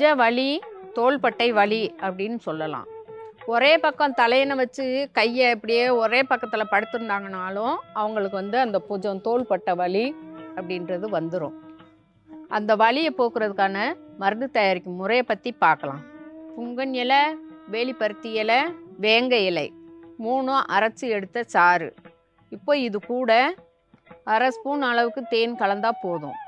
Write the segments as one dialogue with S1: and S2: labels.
S1: புஜ வலி தோள்பட்டை வலி அப்படின்னு சொல்லலாம். ஒரே பக்கம் தலையணை வச்சு கையை இப்படியே ஒரே பக்கத்தில் படுத்திருந்தாங்கனாலும் அவங்களுக்கு வந்து அந்த புஜம் தோள்பட்டை வலி அப்படின்றது வந்துடும் அந்த வலியை போக்குறதுக்கான மருந்து தயாரிக்கும் முறையை பற்றி பார்க்கலாம். புங்கன் இலை வேலிப்பருத்தி இலை வேங்க இலை மூணும் அரைச்சி எடுத்த சாறு. இப்போ இது கூட அரை ஸ்பூன் அளவுக்கு தேன் கலந்தால் போதும்.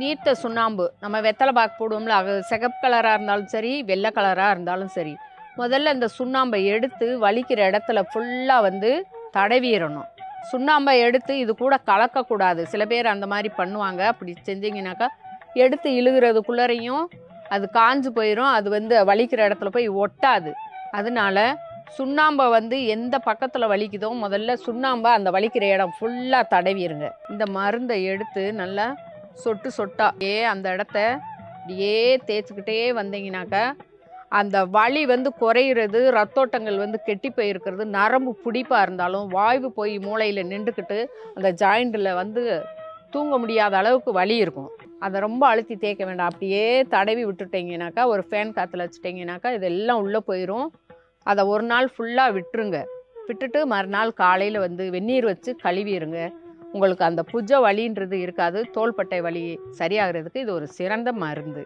S1: நீர்த்த சுண்ணாம்பு. நம்ம வெத்தலை பாக்கு போடுவோம்ல அது சிகப்பு கலராக இருந்தாலும் சரி வெள்ளை கலராக இருந்தாலும் சரி முதல்ல இந்த சுண்ணாம்பை எடுத்து வலிக்கிற இடத்துல ஃபுல்லாக வந்து தடவிடணும் சுண்ணாம்பை எடுத்து இது கூட கலக்கக்கூடாது. சில பேர் அந்த மாதிரி பண்ணுவாங்க. அப்படி செஞ்சிங்கனாக்கா எடுத்து இழுகிறதுக்குள்ளரையும் அது காஞ்சு போயிடும் அது வந்து வலிக்கிற இடத்துல போய் ஒட்டாது. அதனால சுண்ணாம்பை வந்து எந்த பக்கத்தில் வலிக்குதோ முதல்ல சுண்ணாம்பை அந்த வலிக்கிற இடம் ஃபுல்லாக தடவிடுங்க இந்த மருந்தை எடுத்து நல்லா சொட்டு சொட்டா. ஏ அந்த இடத்த அப்படியே தேய்ச்சிக்கிட்டே வந்தீங்கனாக்கா அந்த வலி வந்து குறையிறது ரத்தோட்டங்கள் வந்து கெட்டி போயிருக்கிறது நரம்பு பிடிப்பாக இருந்தாலும் வாய்வு போய் மூளையில் நின்றுக்கிட்டு அந்த ஜாயிண்டில் வந்து தூங்க முடியாத அளவுக்கு வலி இருக்கும். அதை ரொம்ப அழுத்தி தேய்க்க வேண்டாம். அப்படியே தடவி விட்டுட்டீங்கனாக்கா ஒரு ஃபேன் காற்றுல வச்சுட்டிங்கனாக்கா இதெல்லாம் உள்ளே போயிடும் அதை ஒரு நாள் ஃபுல்லாக விட்டுருங்க. விட்டுட்டு மறுநாள் காலையில் வந்து வெந்நீர் வச்சு கழுவிடுங்க உங்களுக்கு அந்த புஜ வலின்றது இருக்காது தோள்பட்டை வலி சரியாகிறதுக்கு இது ஒரு சிறந்த மருந்து.